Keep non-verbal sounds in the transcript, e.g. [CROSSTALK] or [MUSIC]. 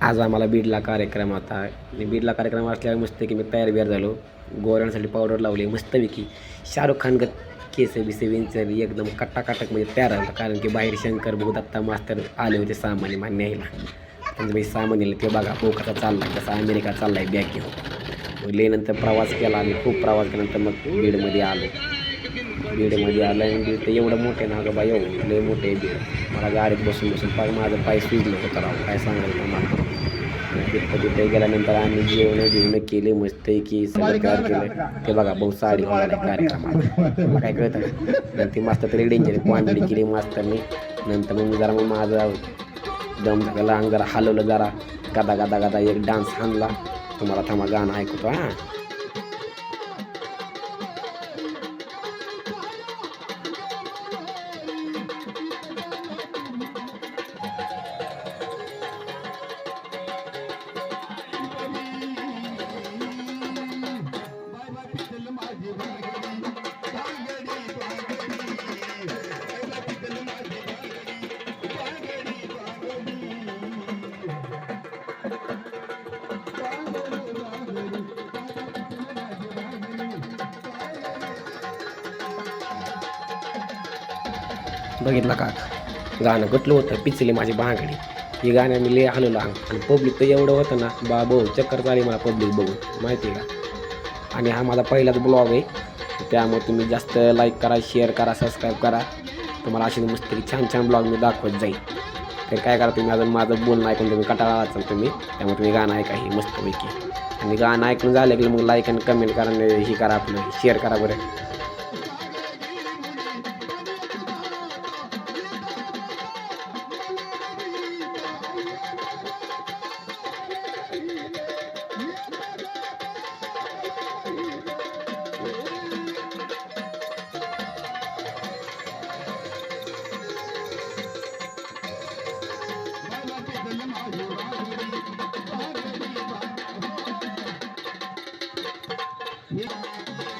आज आम्हाला बीडला कार्यक्रम होता. आणि बीडला कार्यक्रम असल्यावर मस्त की मी तयार बियार झालो. गोऱ्यांसाठी पावडर लावली मस्तपैकी शाहरुख खान गत केस बिसे विंचर एकदम कट्टाकाटक म्हणजे तयार झाला. कारण की बाहेर शंकर भूदत्ता मास्तर आले होते सामान्य मान यायला त्यांचं बाई सामान ते बघा भाऊ कसा चालला कसा अमेरिका चाललाय बॅग घेऊन. मग नंतर प्रवास केला आम्ही. खूप प्रवास केल्यानंतर मग बीडमध्ये आलो. बीडमध्ये आलं आणि बीड तर एवढं मोठं ना गं बाई एवढं लय मोठे आहे बीड. मला गाडीत बसून बसून पाय माझं पाय सुजलं होतं राव. काय सांगायचं मला तिथं तिथे गेल्यानंतर आम्ही जेवण जेवण केले मस्त की सगळं तयार केलं. ते बघा भाऊ साडी मला काय [LAUGHS] कळतं नंतर ती मास्तर तरी डेंजर कॉमेडी केली मास्तरने नंतर मग मी जरा मग माझा दम झाला अंग जरा हलवलं जरा. गादा गादा गादा एक डान्स हाणला तुम्हाला थांबा गाणं ऐकतो हां. बघितलं का? गाणं गटलं होतं पिचली माझी बांगडी. ही गाणं मी लय हलवलं लांग आणि पब्लिक तर एवढं होतं ना बा भाऊ चक्कर चाली मला पब्लिक बघून माहिती आहे का? आणि हा माझा पहिलाच ब्लॉग आहे. त्यामुळे तुम्ही जास्त लाईक करा शेअर करा सबस्क्राईब करा. तुम्हाला अशी मस्त छान छान ब्लॉग मी दाखवत जाईल तर काय करा तुम्ही अजून माझं बोलणं ऐकून तुम्ही कटाळा वाचाल तुम्ही. त्यामुळे तुम्ही गाणं ऐका ही मस्तपैकी. आणि गाणं ऐकून झालं की मग लाईक आणि कमेंट करा हे ही करा आपलं शेअर करा बरं. Yeah.